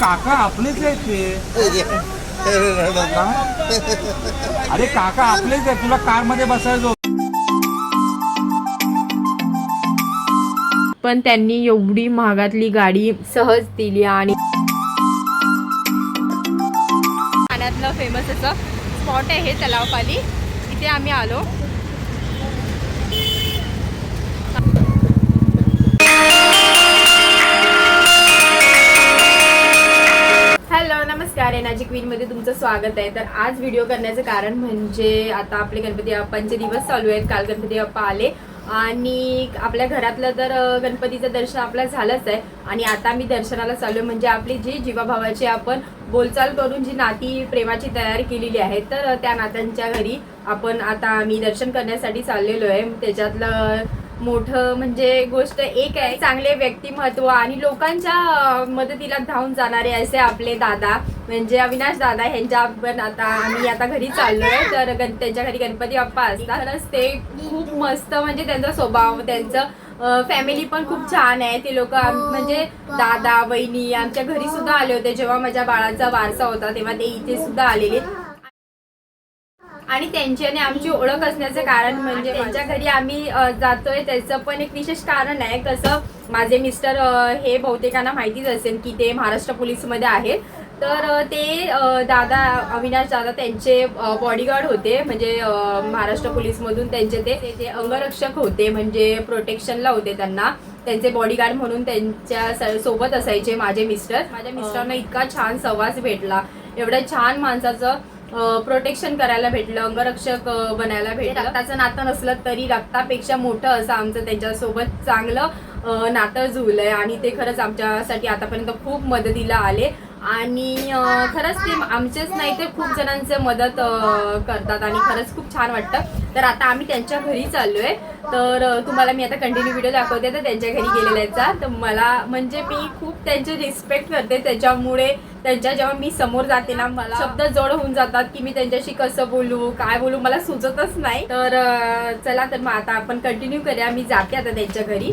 काका आपलेच आहेत ते. अरे काका आपलेच आहेत तुला कारमध्ये बसायचं पण त्यांनी एवढी महागातली गाडी सहज दिली आणि ठाण्यातलं फेमस असं स्पॉट आहे हे तलावपाली. इथे आम्ही आलो. नमस्कार एनाजी क्वीनमध्ये तुमचं स्वागत आहे. तर आज व्हिडिओ करण्याचं कारण म्हणजे आता आपले गणपती बाप्पांचे दिवस चालू आहेत काल गणपती बाप्पा आले. आणि आपल्या घरातलं तर गणपतीचं दर्शन आपलं झालंच आहे. आणि आता मी दर्शनाला चालू आहे. म्हणजे आपली जी जीवाभावाची आपण बोलचाल करून जी नाती प्रेमाची तयारी केलेली आहे तर त्या नात्यांच्या घरी आपण आता मी दर्शन करण्यासाठी चाललेलो आहे. त्याच्यातलं मोठं म्हणजे गोष्ट एक आहे. चांगले व्यक्तिमत्व आणि लोकांच्या मदतीला धावून जाणारे असे आपले दादा. म्हणजे अविनाश दादा ह्यांच्या पण आता आम्ही आता घरी चाललोय. तर त्यांच्या घरी गणपती बाप्पा असतात तरच ते खूप मस्त म्हणजे त्यांचा स्वभाव त्यांचं फॅमिली पण खूप छान आहे. ते लोक म्हणजे दादा वहिनी आमच्या घरी सुद्धा आले होते. जेव्हा माझ्या बाळाचा वारसा होता तेव्हा ते इथे सुद्धा आलेले. आणि त्यांची आणि आमची ओळख असण्याचं कारण म्हणजे त्यांच्या घरी आम्ही जातोय त्याचं पण एक विशेष कारण आहे. कसं माझे मिस्टर हे बहुतेकांना माहितीच असेल की ते महाराष्ट्र पोलीसमध्ये आहेत. तर ते दादा अविनाश दादा त्यांचे बॉडीगार्ड होते. म्हणजे महाराष्ट्र पोलीसमधून त्यांचे ते ते- अंगरक्षक होते. म्हणजे प्रोटेक्शनला होते त्यांना. त्यांचे बॉडीगार्ड म्हणून त्यांच्यासोबत असायचे माझे मिस्टर. माझ्या मिस्टरांना इतका छान सहवास भेटला. एवढ्या छान माणसाचं प्रोटेक्शन करायला भेटलं अंगरक्षक बनायला भेटलं. रक्ताचं नातं नसलं तरी रक्तापेक्षा मोठं असं आमचं त्यांच्यासोबत चांगलं नातं जुळलंय. आणि ते खरंच आमच्यासाठी आतापर्यंत खूप मदतीला आले. आणि खरंच ते आमचेच नाही तर खूप जणांचं मदत करतात आणि खरंच खूप छान वाटतं. तर आता आम्ही त्यांच्या घरी चाललोय. तर तुम्हाला मी आता कंटिन्यू व्हिडिओ दाखवते तर त्यांच्या घरी गेलेल्याचा तर मला म्हणजे मी खूप त्यांचे रिस्पेक्ट करते. त्याच्यामुळे त्यांच्या जेव्हा मी समोर जाते ना मला शब्द जड होऊन जातात की मी त्यांच्याशी कसं बोलू काय बोलू मला सुचतच नाही. तर चला तर मग आता आपण कंटिन्यू करूया. मी जाते आता त्यांच्या घरी.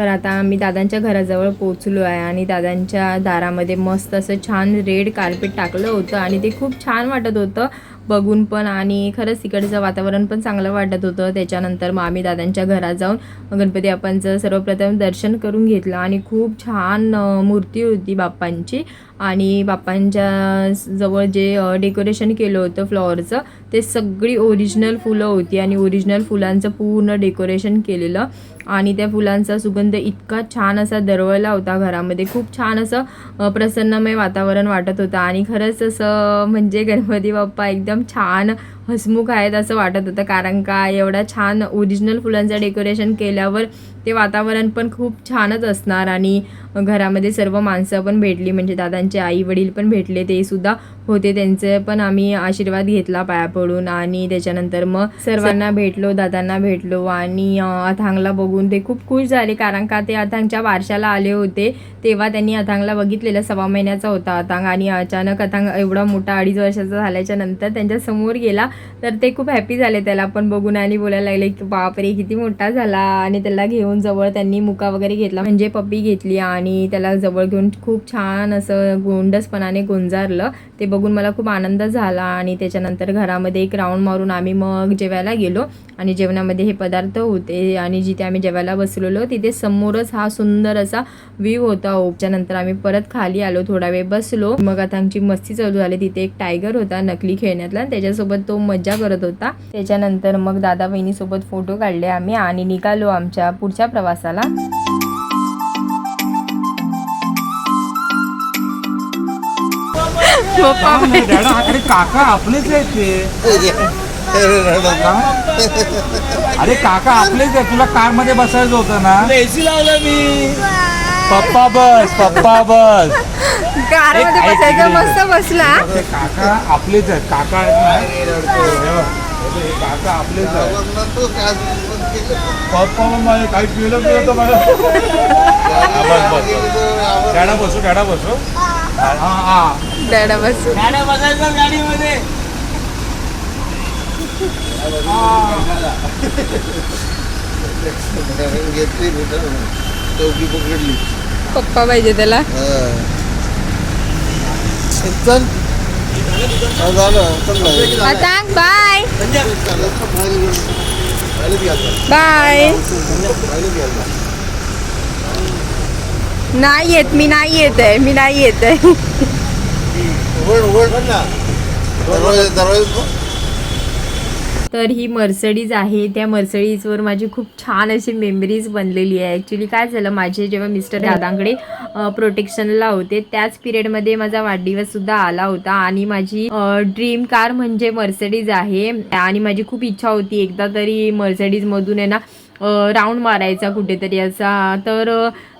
तर आता आम्ही दादांच्या घराजवळ पोचलो आहे आणि दादांच्या दारामध्ये मस्त असं छान रेड कार्पेट टाकलं होतं आणि ते खूप छान वाटत होतं बघून पण आणि खरंच तिकडचं वातावरण पण चांगलं वाटत होतं. त्याच्यानंतर मग आम्ही दादांच्या घरात जाऊन गणपती बाप्पांचं सर्वप्रथम दर्शन करून घेतलं आणि खूप छान मूर्ती होती बाप्पांची आणि बाप्पांच्या जवळ जे डेकोरेशन केलं होतं फ्लॉवरचं ते सगळी ओरिजिनल फुलं होती आणि ओरिजिनल फुलांचं पूर्ण डेकोरेशन केलेलं. आणि त्या फुलांचा सुगंध इतका छान असा दरवळला होता घरामध्ये. खूप छान असं प्रसन्नमय वातावरण वाटत होतं. आणि खरंच असं म्हणजे गणपती बाप्पा एकदम छान हसमुख आहेत असं वाटत होतं कारण का एवढा छान ओरिजिनल फुलांचं डेकोरेशन केल्यावर ते वातावरण पण खूप छानच असणार आणि घरामध्ये सर्व माणसं पण भेटली म्हणजे दादांचे आई वडील पण भेटले ते सुद्धा होते त्यांचे पण आम्ही आशीर्वाद घेतला पाया पडून आणि त्याच्यानंतर मग सर्वांना भेटलो दादांना भेटलो आणि अथांगला बघून ते खूप खुश झाले कारण का ते अथांगच्या वारशाला आले होते तेव्हा त्यांनी अथांगला बघितलेलं सव्वा महिन्याचा होता अथांग आणि अचानक अथांग एवढा मोठा अडीच वर्षाचा झाल्याच्यानंतर त्यांच्यासमोर गेला तर ते खूप हॅपी झाले त्याला. पण बघून आणि बोलायला लागले की बापरे किती मोठा झाला. आणि त्याला घेऊन जवळ त्यांनी मुका वगैरे घेतला. म्हणजे पप्पी घेतली आणि त्याला जवळ घेऊन खूप छान असं गोंडसपणाने गोंजारलं. ते बघून मला खूप आनंद झाला आणि त्याच्यानंतर घरामध्ये एक राऊंड मारून आम्ही मग जेवायला गेलो. आणि जेवणामध्ये हे पदार्थ होते आणि जिथे आम्ही जेवायला बसलेलो तिथे समोरच हा सुंदर असा व्ह्यू होता. त्याच्यानंतर आम्ही परत खाली आलो थोडा वेळ बसलो. मग आता आमची मस्ती चालू झाली. तिथे एक टायगर होता नकली खेळण्यातला. आणि त्याच्यासोबत तो मज्जा करत होता. त्याच्यानंतर मग दादा बहिणीसोबत फोटो काढले आम्ही आणि निघालो आमच्या पुढच्या प्रवासाला. काम नाही, डॅडा अरे काका आपलेच आहेत ते. अरे काका आपलेच आहे तुला कारमध्ये बसायचं होतं ना. एसी लावला मी. पप्पा बस पप्पा बस. एक बसायचं मस्त बसला. ते काका आपलेच आहेत काका आहेत ना हे बघ, हे काका आपलेच आहेत पप्पा माझे काही पिलं पिलं तर मला. हा, बस बस डॅडा बसू डॅडा बसू. हा हा. गाड्या बसायचं गाडीमध्ये. घेतली चौकी पकडली पप्पा पाहिजे त्याला. चल हा, झालं? चल आता बाय बाय नाही येत मी नाही येत आहे मी नाही येत आहे. दरवाजा दरवाजा तर ही मर्सडीज आहे. त्या मर्सडीजवर माझी खूप छान अशी मेमरीज बनलेली आहे. ॲक्च्युली काय झालं माझे जेव्हा मिस्टर दादांकडे प्रोटेक्शनला होते त्याच पिरियडमध्ये माझा वाढदिवससुद्धा आला होता. आणि माझी ड्रीम कार म्हणजे मर्सडीज आहे. आणि माझी खूप इच्छा होती एकदा तरी मर्सडीजमधून आहे ना राऊंड मारायचा कुठेतरी असा. तर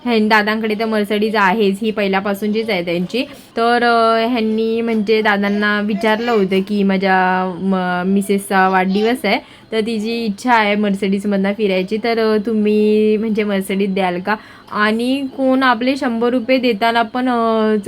ह्यां दादांकडे तर मर्सडीज आहेच ही पहिल्यापासूनचीच आहे त्यांची. तर ह्यांनी म्हणजे दादांना विचारलं होतं की माझ्या म मिसेसचा वाढदिवस आहे तर तिची इच्छा आहे मर्सडीजमधनं फिरायची. तर तुम्ही म्हणजे मर्सडीज द्याल का? आणि कोण आपले शंभर रुपये देताना पण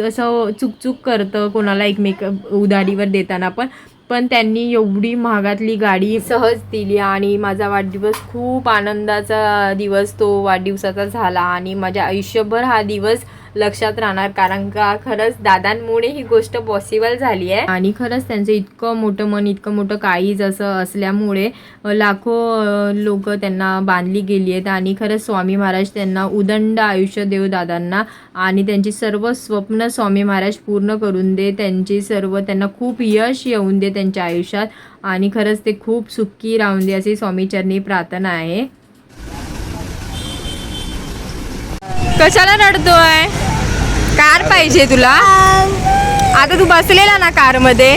असं चुकचूक करतं कोणाला एकमेक उधारीवर देताना पण. पण त्यांनी एवढी महागातली गाडी सहज दिली आणि माझा वाढदिवस खूप आनंदाचा दिवस तो वाढदिवसाचा झाला आणि माझ्या आयुष्यभर हा दिवस लक्षात राहणार कारण का? खरंच दादांमुळे ही गोष्ट पॉसिबल झाली आहे. आणि खरंच त्यांचं इतकं मोठं मन इतकं मोठं काळीज असं असल्यामुळे लाखो लोक त्यांना बांधली गेली आहेत. आणि खरंच स्वामी महाराज त्यांना उदंड आयुष्य देव दादांना आणि त्यांची सर्व स्वप्न स्वामी महाराज पूर्ण करून दे. त्यांची सर्व त्यांना खूप यश येऊन दे त्यांच्या आयुष्यात. आणि खरंच ते खूप सुखी राहून दे अशी स्वामीचरणी प्रार्थना आहे. कशाला रडतोय? कार पाहिजे तुला? आता तू बसलेला ना कारमध्ये?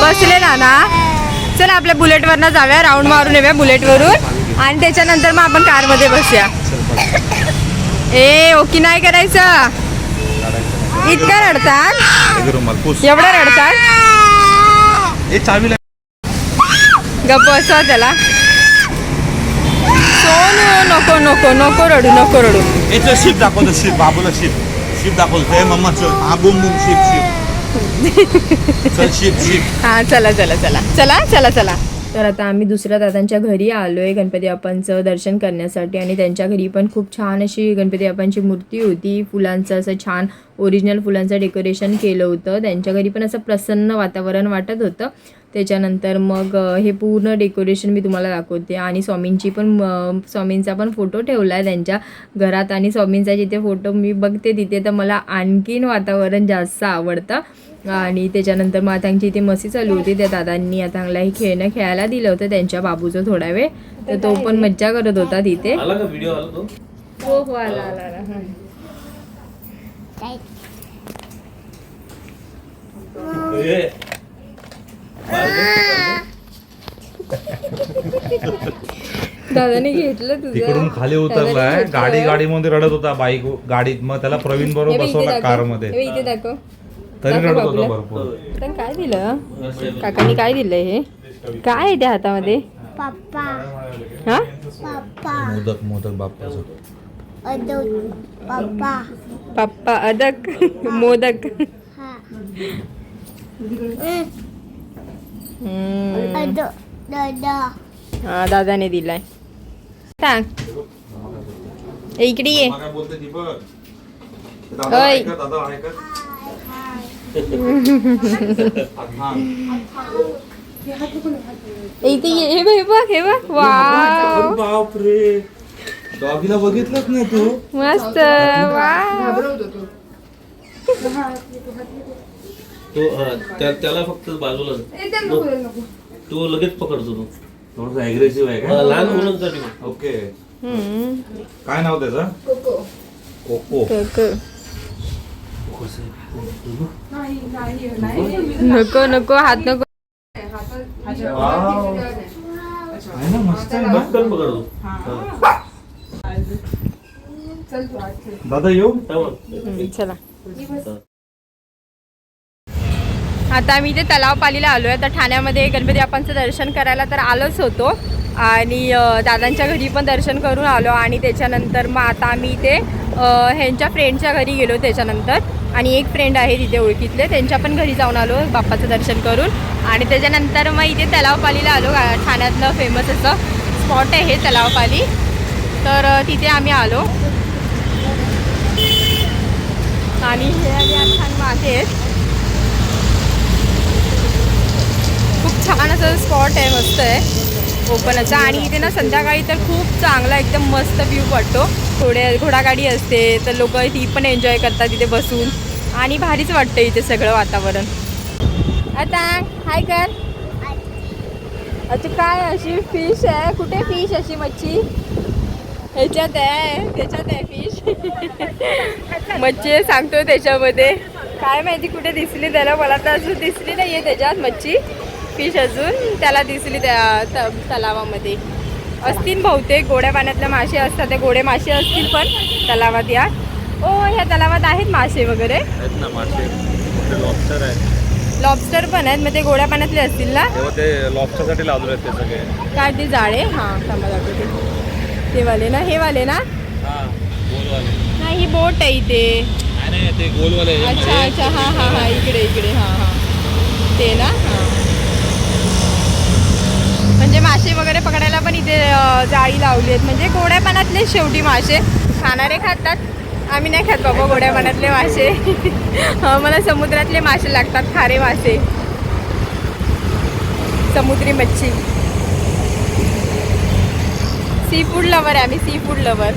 बसलेला ना? चल आपल्या बुलेटवरनं जाऊया राऊंड मारून येऊया बुलेटवरून. आणि त्याच्यानंतर मग आपण कारमध्ये बसूया. ए ओकी नाही करायचं. इतका रडतात? एवढं रडतात? गप्प बसवा त्याला. सोनू नको नको नको रडू नको रडू. याचं शिप दाखवतो शिप बाबूला शिप. शिप दाखवतो हे मम्मा चल हा बुम बुम शिप शिप चल शिप शिप हा चला चला चला चला चला चला तर आता आम्ही दुसऱ्या दादांच्या घरी आलो आहे गणपती बाप्पांचं दर्शन करण्यासाठी आणि त्यांच्या घरी पण खूप छान अशी गणपती बाप्पांची मूर्ती होती. फुलांचं असं छान ओरिजिनल फुलांचं डेकोरेशन केलं होतं. त्यांच्या घरी पण असं प्रसन्न वातावरण वाटत होतं. त्याच्यानंतर मग हे पूर्ण डेकोरेशन मी तुम्हाला दाखवते. आणि स्वामींची पण स्वामींचा पण फोटो ठेवला आहे त्यांच्या घरात. आणि स्वामींचा जिथे फोटो मी बघते तिथे तर मला आणखीन वातावरण जास्त आवडतं. आणि त्याच्यानंतर मग त्यांची इथे मस्ती चालू होती. त्या दादांनी आता हे खेळणं खेळायला दिलं होतं. त्यांच्या बाबूचं थोडा वेळ. तर तो पण मज्जा करत होता तिथे. आला का व्हिडिओ आला तो? हो हो आला आला हं. दादाने घेतलं तुझं. तिकडून खाली उतरलाय. घेतलं. गाडी गाडीमध्ये रडत होता बाईक. गाडीत मग त्याला प्रवीण बरोबर बसवला. कारमध्ये इथे दाखव. तरी रडत. होता भरपूर. तर काय दिलं? काकांनी काय दिलंय हे? काय आहे त्या हातामध्ये? पप्पा. हा? पप्पा. मोदक मोदक बाप्पाचं. पप्पा. पप्पा अदक मोदक. हा. हम्म. अदो दादा. हा दादाने दिलाय. सांग. ए, इकडे ये. काय बोलते दीपक? दादा ओय. ऐकत, दादा ऐकत ए, इथे हे बघ, हे बघ हे बघ. वाव बापरे. डॉगीला बघितलंच नाही तू. मस्त तो हा, त्या- त्याला फक्त बाजूला तो लगेच पकडतो तो. थोडस अग्रेसिव्ह आहे हा, का? लहान मुलांसाठी. ओके. हम्म. काय नाव त्याचं? कोको. नको नको नको हात नको. हा. दादा येऊ? चला. आता आम्ही इथे तलाव पालीला आलो आहे तर ठाण्यामध्ये गणपती बाप्पांचं दर्शन करायला तर आलोच होतो. आणि दादांच्या घरी पण दर्शन करून आलो. आणि त्याच्यानंतर मग आता आम्ही इथे ह्यांच्या फ्रेंडच्या घरी गेलो त्याच्यानंतर. आणि एक फ्रेंड आहे तिथे ओळखीतले. त्यांच्या पण घरी जाऊन आलो बाप्पाचं दर्शन करून. आणि त्याच्यानंतर मग इथे तलावपालीला आलो. ठाण्यातलं फेमस असं स्पॉट आहे तलावपाली. तर तिथे आम्ही आलो. आणि हे आम्ही छान मासे आहेत खूप छान असं स्पॉट आहे मस्त आहे. ओपन असं आणि इथे ना संध्याकाळी तर खूप चांगला एकदम मस्त व्ह्यू पडतो. थोडे घोडागाडी असते तर लोक ती पण एन्जॉय करतात तिथे बसून. आणि भारीच वाटतं इथे सगळं वातावरण. आता हाय कर. अच्छा काय अशी फिश आहे? कुठे फिश अशी मच्छी? ह्याच्यात आहे त्याच्यात आहे फिश मच्छी सांगतो त्याच्यामध्ये. काय माहिती कुठे दिसली त्याला मला तर अजून दिसली नाही आहे त्याच्यात मच्छी. फिश अजून त्याला दिसली त्या तलावामध्ये. असतील बहुतेक गोड्या पाण्यातल्या मासे असतात ते गोडे मासे असतील पण तलावात या. ओ ह्या तलावात आहेत मासे वगैरे? आहेत ना मासे. मोठे लॉबस्टर पण आहेत मग ते गोड्या पाण्यातले असतील ना? ते lobster साठी लावले आहेत ते सगळे. काय ते जाळे. हां थांबा दाखवते ते वाले ना हे वाले ना? हा नाही ही बोट आहे इथे. ते गोलवाले अच्छा अच्छा हां हां हां इकडे इकडे हां हां. ते ना हां. म्हणजे मासे वगैरे पकडायला पण इथे जाळी लावली आहेत. म्हणजे गोड्या पाण्यातले शेवटी मासे खाणारे खातात. आम्ही नाही खात बाबा गोड्या पाण्यातले मासे. मला समुद्रातले मासे लागतात खारे मासे. समुद्री मच्छी. सी फूड लवर आहे आम्ही सी फूड लवर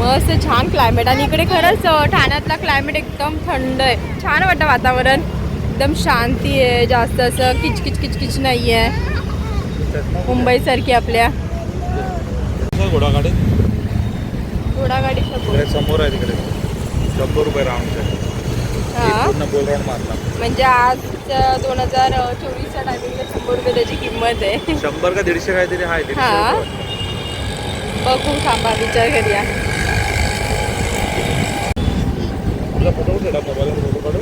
मस्त छान क्लायमेट आणि इकडे खरंच ठाण्यातला क्लायमेट एकदम थंड आहे. छान वाटतं वातावरण. एकदम शांती आहे जास्त असं किचकिच किचकिच नाही आहे मुंबईसारखी आपल्या. तिकडे समोर आहे तिकडे. शंभर रुपये राऊंड हां. गोल राऊंड मारला. म्हणजे आज दोन हजार चोवीसच्या टायमिंगला शंभर रुपये त्याची किंमत आहे. शंभर का दीडशे काहीतरी आहे दीडशे हा. रुपये. बघू थांबा विचार करूया. तुझा फोटो कुठे आहे? मोबाईलवर फोटो काढू?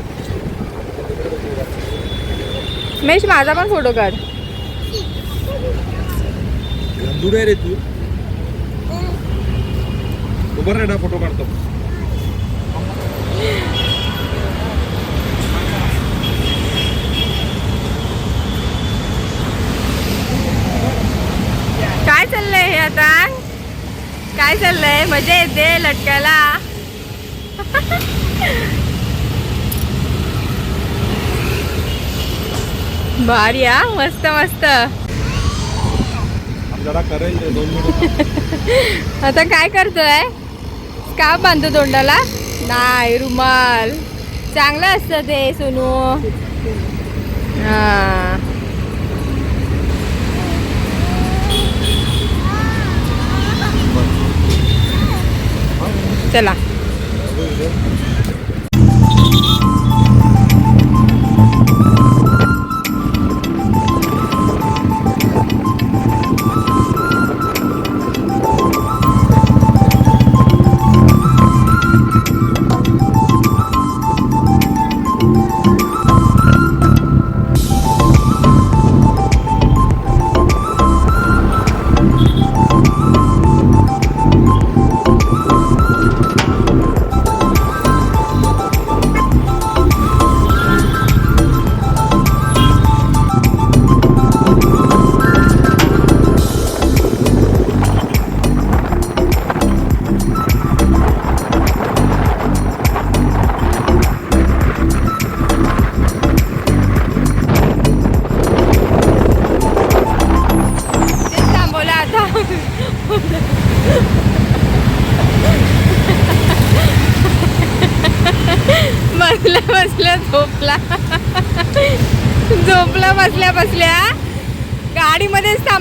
मेश माझा पण फोटो काढ. गंदूर आहे रे तू. उभं राहा फोटो काढतो. काय चाललंय हे आता? काय चाललंय? मजा येते लटकायला. भारी हा? मस्त मस्त. आता काय करतोय? का बांधतो तोंडाला? नाही रुमाल. चांगलं असतं ते सोनू. हा. चला.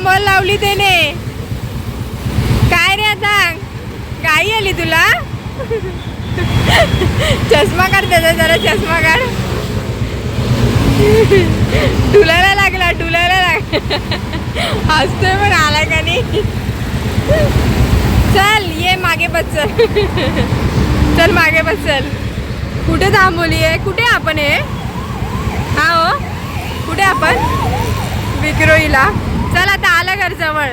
गाडीमध्येच लावली त्याने. काय रे आता? गाई आली तुला? चष्मा काढ त्याचा जरा चष्मा काढ. डुलायला लागला डुलायला लागला हसतोय पण आला का नाही? चल ये मागे बस चल मागे बस कुठे थांबवली आहे? कुठे आपण हे? हा हो. कुठे आपण? विक्रोईला चल आता आलं घर जवळ.